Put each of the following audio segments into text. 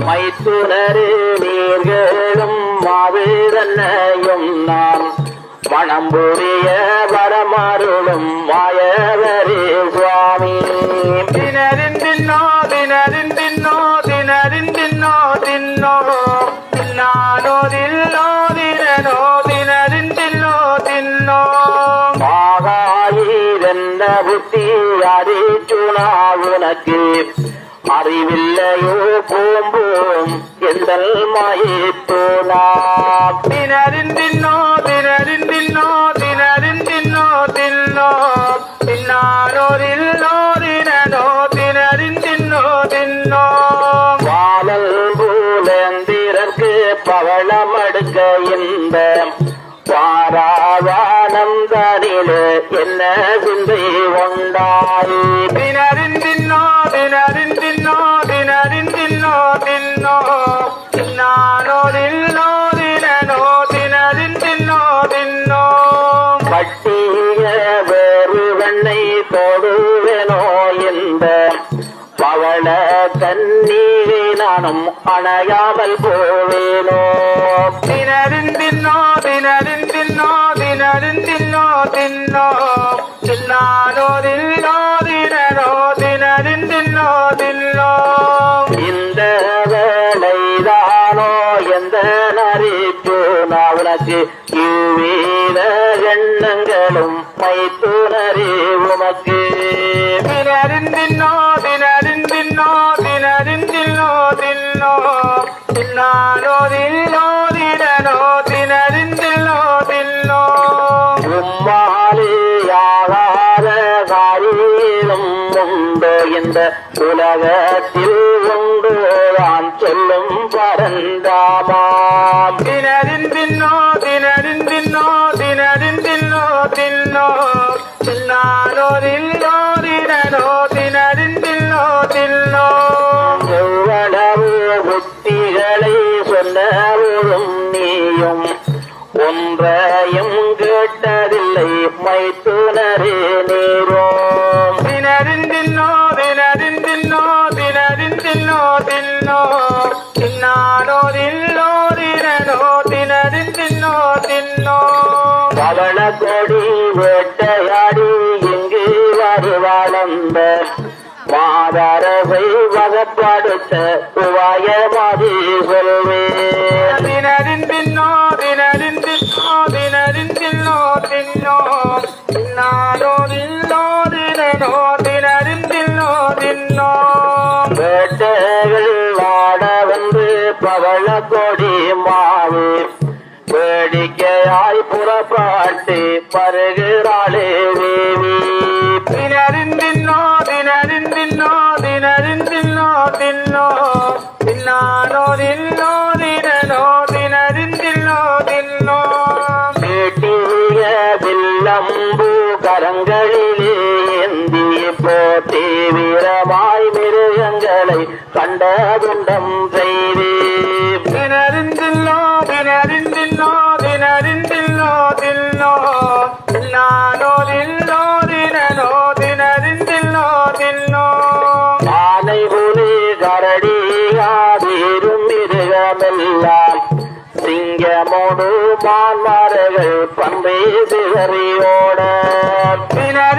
மைத்துனரு நீர்களும் மாவீரன்னையும் நாம் மனம் புரிய வரமருளும் மாயவரே சுவாமி. தினரின் தின்னோ தினரின் தின்னோ தின்னானோ தில்லோ தினனோ தினரின் தின்னோ ஆகாயிரென்ன புத்தி அறிச்சுனா உனக்கு அறிவில்லையோ போம்போம் எந்தல் மாயித்தோனா தினரின் தின்னோ தினரின் தின்னோ. தினரின் தின்னோ தின்னோ தின்னானோ தில்லோ தினனோ வாழல் பூலந்திரற்கு பவளம் அடுக்க இந்த பாராவானந்தனிலே என்ன சிந்தை கொண்டாய் தினரின் தின்னோ தினரின் தின்னோ தினரின் தின்னோ தின்னோ தின்னானோ தில்லோ தினனோ பட்டிய வேறு வெண்ணை தொடுவேனோ இந்த பவள தண்ணீரை நானும் அணையாமல் போவேனோ. உனக்கு இவ்வீர எண்ணங்களும் மைத்துனரே உமக்கு. தினரின் தின்னோ தினரின் தின்னோ. தினரின் தின்னோ தின்னோ தின்னானோ தில்லோ தினனோ. தினரின் தில்லோ உம்மாலியாகாத காரியம் உண்டோ இந்த உலகத்தில் உண்டு. நான் சொல்லும் பரந்தாமாம். தினரின் ஒன்றையும் கேட்டதில்லை மைத்துனரே நீரோம். தினரின் தின்னோ தினரின் தின்னோ தின்னானோ தில்லோ தினனோ தினரின் தின்னோ பவள கொடி வேட்டையாடி இங்கு வருவாளந்த. மாதரவை வகப்படுத்த உவாயமாதி சொல்வேன். தினரின் வேட்டைகள் வாட வந்து பவள கொடி மாவு. வேடிக்கையாய் புறப்பாட்டு பருகிறாளே தேவி. தினரின் தின்னோ தினரின் தின்னோ. தினரின் தின்னோ தின்னோ தின்னானோ தில்லோ தினனோ. கேட்டிய வில்லம்பு கரங்களிலே போட்டி வீரமாய் மிருகங்களை கண்டதுண்டம் செய்து. தினரின் தில்லோ தினரின் தின்னோ தினரின் தில்லோ தின்னானோ தில்லோ தினனோ தினரின் தில்லோ. தின்னோ ஆனை புலி கரடி ஆதீரும் மிருகமெல்லாம். சிங்கமோடு மான்மார்கள் பம்பை சிதறியோட. தினரின்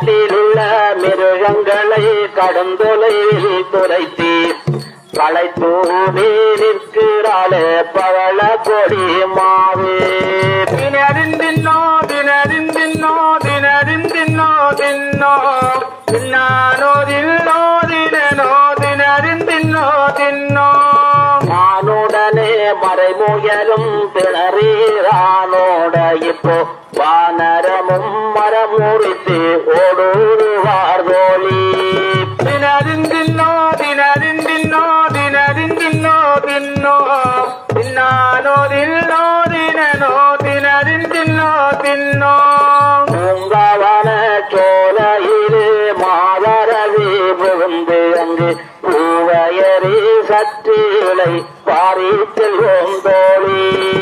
காட்டிலுள்ள மிருகங்களை கடந்தொலை துரைத்தி களைத்தூவி நிற்கிறாளே பவள கொடி மறைமுயலும் திணறீரானோட இப்போ வானரமும் மரமுறித்து ஓடுவார் தோழி. தினரின் தின்னோ தினரின் தின்னோ. தினரின் தின்னோ தின்னோ தின்னானோ தில்லோ தினனோ. பூங்காவன சோலையிலே மாதரவி புகுந்து அங்கு பூவையரி பாரி செல்வோம் தோழி.